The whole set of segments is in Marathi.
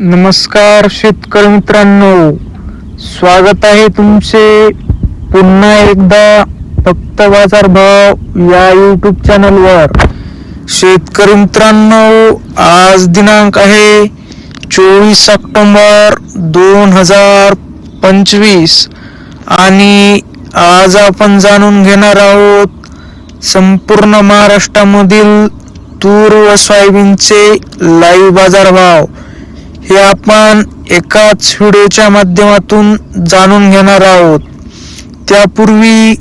नमस्कार शेतकरी मित्रांनो. स्वागत आहे तुमचे पुन्हा एकदा फक्त बाजार भाव या यूट्यूब चॅनलवर शेतकरी मित्रांनो आज दिनांक आहे चोवीस ऑक्टोंबर दोन हजार पंचवीस आणि आज आपण जाणून घेणार आहोत संपूर्ण महाराष्ट्रामधील तूर व सोयाबीनचे लाईव्ह बाजारभाव हे आपण एकाच व्हिडिओच्या माध्यमातून जाणून घेणार आहोत. त्यापूर्वी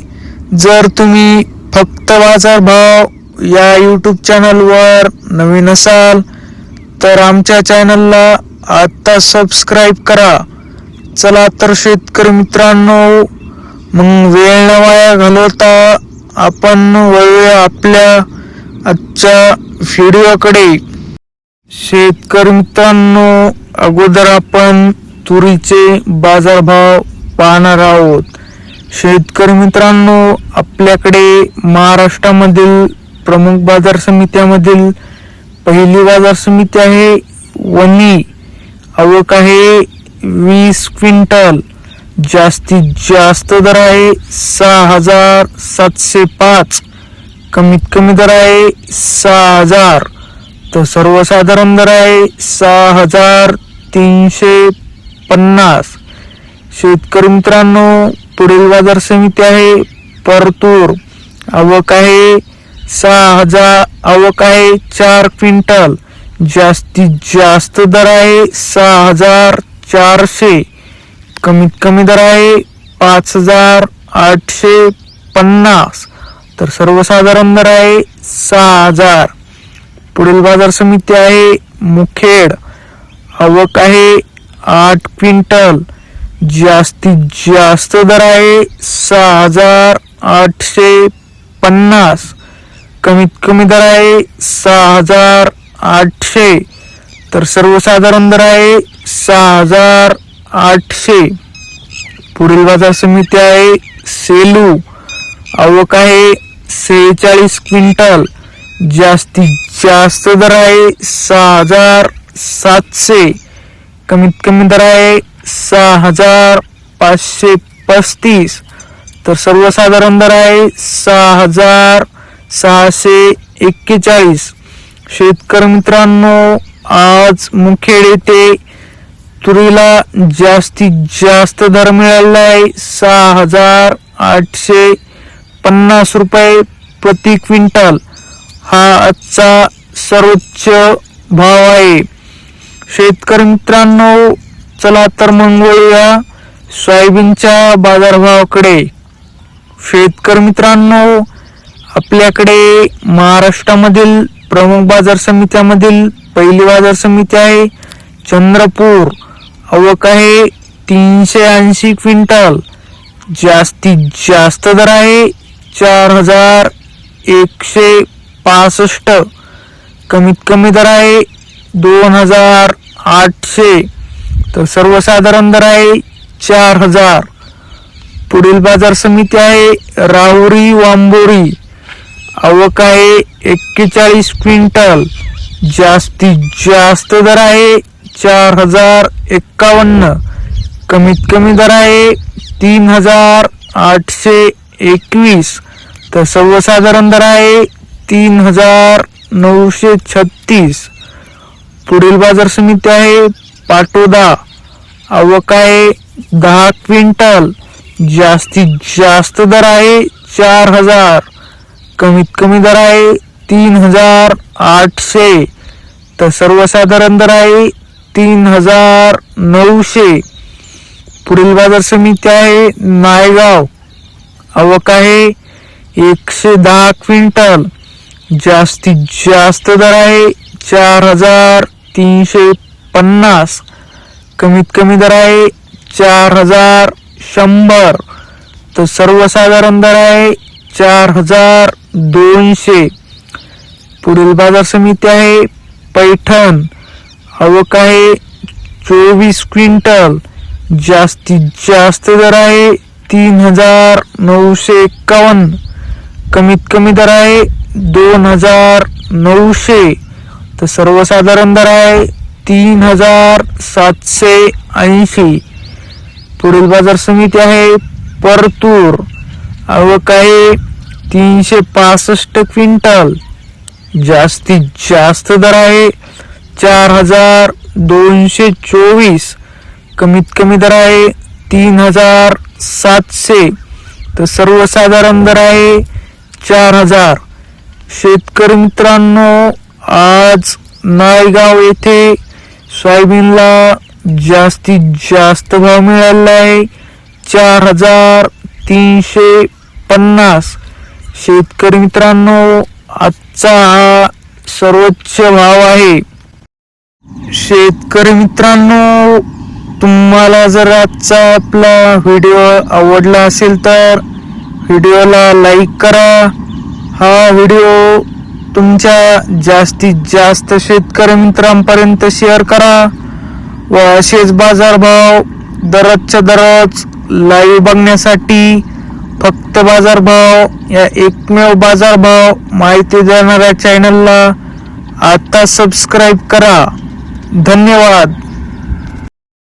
जर तुम्ही फक्त बाजार भाव या यूट्यूब चॅनलवर नवीन असाल तर आमच्या चॅनलला आत्ता सबस्क्राईब करा. चला तर शेतकरी मित्रांनो मग वेळ न वाया घालवता आपण वळूया आपल्या आजच्या व्हिडिओकडे. शेतकरी मित्रांनो अगोदर आपण तुरीचे बाजारभाव पाहणार आहोत. शेतकरी मित्रांनो आपल्याकडे महाराष्ट्रामधील प्रमुख बाजार समित्यामधील पहिली बाजार समिती आहे वणी. आवक आहे वीस क्विंटल. जास्तीत जास्त दर आहे सहा हजार सातशे पाच. कमीत कमी दर आहे सहा हजार. तर सर्वसाधारण दर आहे सहा हजार तीनशे पन्नास. शेतकरी मित्रांनो पुढील बाजार समिती आहे परतूर. आवक आहे सहा हजार आवक आहे चार क्विंटल. जास्तीत जास्त दर आहे सहा हजार चारशे. कमीत कमी दर आहे पाच हजार आठशे पन्नास. तर सर्वसाधारण दर आहे सहा हजार. पुढील बाजार समिती आहे मुखेड. आवक आहे आठ क्विंटल. जास्तीत जास्त दर आहे सहा हजार आठशे पन्नास. कमीत कमी दर आहे सहा हजार आठशे. तर सर्वसाधारण दर आहे सहा हजार आठशे. पुढील बाजार समिती आहे सेलू. आवक आहे सेहेचाळीस क्विंटल. जास्तीत जास्त दर आहे सहा हजार सातशे. कमीत कमी दर आहे सहा हजार पाचशे पस्तीस. तर सर्वसाधारण दर आहे सहा हजार सहाशे एक्केचाळीस. शेतकरी मित्रांनो आज मुखेड येथे तुरीला जास्तीत जास्त दर मिळाला आहे सहा हजार आठशे पन्नास रुपये प्रति क्विंटल. हा आजचा सर्वोच्च भाव आहे. शेतकरी मित्रांनो चला तर मग वळूया सोयाबीनच्या बाजारभावाकडे. शेतकरी मित्रांनो आपल्याकडे महाराष्ट्रामधील प्रमुख बाजार समित्यामधील पहिली बाजार समिती आहे चंद्रपूर. अवक आहे तीनशे ऐंशी क्विंटल. जास्तीत जास्त दर आहे चार हजार एकशे पासष्ट. कमीत कमी दर आहे दोन हजार आठशे. तर सर्वसाधारण दर आहे चार हजार. पुढील बाजार समिती आहे राहुरी वांबोरी. आवक आहे एक्केचाळीस क्विंटल. जास्तीत जास्त दर आहे चार हजार एक्कावन्न. कमीत कमी दर आहे तीन हजार आठशे एकवीस. तर सर्वसाधारण दर आहे तीन हजार नऊशे छत्तीस. पुढील बाजार समिती आहे पाटोदा. आवक आहे दहा क्विंटल. जास्तीत जास्त दर आहे चार हजार. कमीत कमी दर आहे तीन हजार आठशे. तर सर्वसाधारण दर आहे तीन हजार नऊशे. पुढील बाजार समिती आहे नायगाव. आवक आहे एकशे दहा क्विंटल. जास्तीत जास्त दर आहे चार हजार तीनशे पन्नास. कमीत कमी दर आहे चार हजार शंभर. तर सर्वसाधारण दर आहे चार हजार दोनशे. पुढील बाजार समिती आहे पैठण. आवक आहे चोवीस क्विंटल. जास्तीत जास्त दर आहे तीन हजार नऊशे एक्कावन्न कमीत कमी दर आहे दोन हजार नऊशे. तर सर्वसाधारण दर आहे तीन हजार सातशे ऐंशी. पुढील बाजार समिती आहे परतूर. आवक आहे तीनशे पासष्ट क्विंटल. जास्तीत जास्त दर आहे चार हजार दोनशे चोवीस. कमीत कमी दर आहे तीन हजार सातशे. तर सर्वसाधारण दर आहे चार हजार शेतकरी मित्रांनो आज नायगाव येथे सोयाबीनला जास्तीत जास्त भाव मिळाला आहे. चार हजार तीनशे पन्नास. शेतकरी मित्रांनो आजचा हा सर्वोच्च भाव आहे. शेतकरी मित्रांनो तुम्हाला जर आजचा आपला व्हिडिओ आवडला असेल तर व्हिडिओला लाईक करा. हा व्हिडिओ तुमच्या जास्तीत जास्त शेतकरी मित्रांपर्यंत शेअर करा व असेच बाजारभाव दररोजच्या दररोज लाईव्ह बघण्यासाठी फक्त बाजारभाव या एकमेव बाजारभाव माहिती देणाऱ्या चॅनलला आता सबस्क्राईब करा. धन्यवाद.